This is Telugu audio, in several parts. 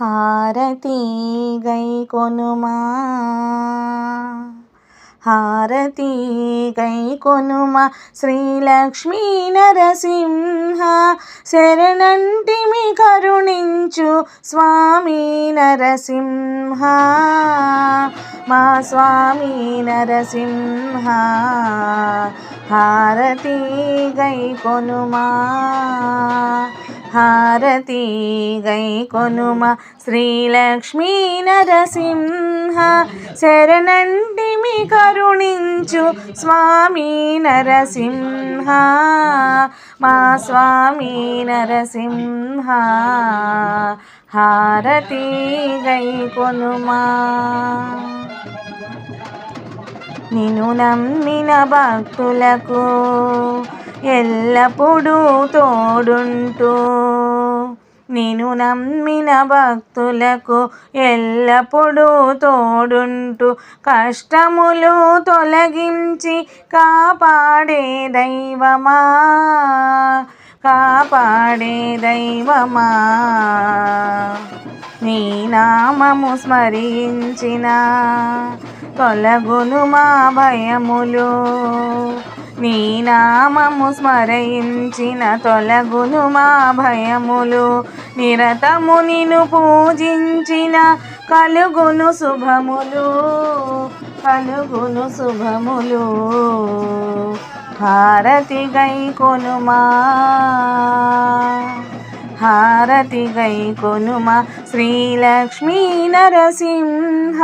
హారతి గై కొనుమా. హారతి గై కొనుమ. శ్రీలక్ష్మీ నరసింహ శరణంటిమి కరుణించు స్వామి నరసింహ. మా స్వామి నరసింహ హారతి గై కొనుమా. హారతి గై కొనుమ శ్రీలక్ష్మీ నరసింహ శరణంటిమి కరుణించు స్వామి నరసింహ మా స్వామి నరసింహ హారతి గై కొనుమా నిన్ను నమ్మిన భక్తులకు ఎల్లప్పుడూ తోడుంటూ. నేను నమ్మిన భక్తులకు ఎల్లప్పుడూ తోడుంటూ కష్టములు తొలగించి కాపాడే దైవమా? కాపాడే దైవమా? నీ నామము స్మరించిన తొలగును మా భయములు. నీ నామము స్మరించిన తొలగును మా భయములు. నిరతము నిను పూజించిన కలుగును శుభములు. కలుగును శుభములు. హారతి గై కొనుమా. హారతి గై కొనుమ శ్రీలక్ష్మీ నరసింహ.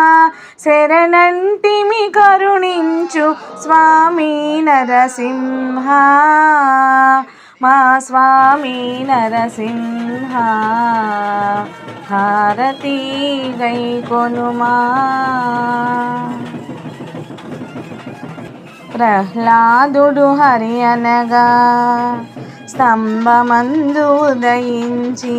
శరణంటిమి కరుణించు స్వామి నరసింహ. మా స్వామి నరసింహ. హారతి గై కొనుమా. ప్రహ్లాదుడు హరి అనగా స్తంభమందు ఉదయించి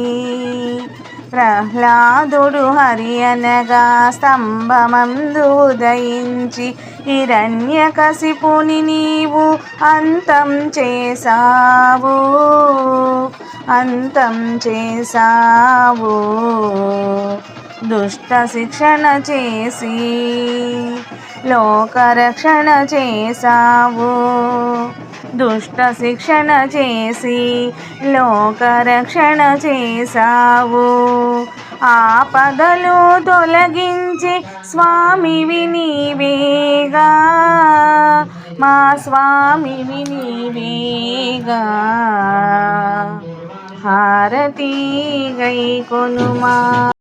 ప్రహ్లాదుడు హరి అనగా స్తంభమందు ఉదయించి హిరణ్యకశిపుని నీవు అంతం చేసావు అంతం చేసావు దుష్ట శిక్షణ చేసి లోకరక్షణ చేసావు దుష్ట శిక్షణ చేసి లోకరక్షణ చేసావు ఆపదలు తొలగించి స్వామివి నీవేగా మా స్వామివి నీవేగా. హారతి గై కొనుమా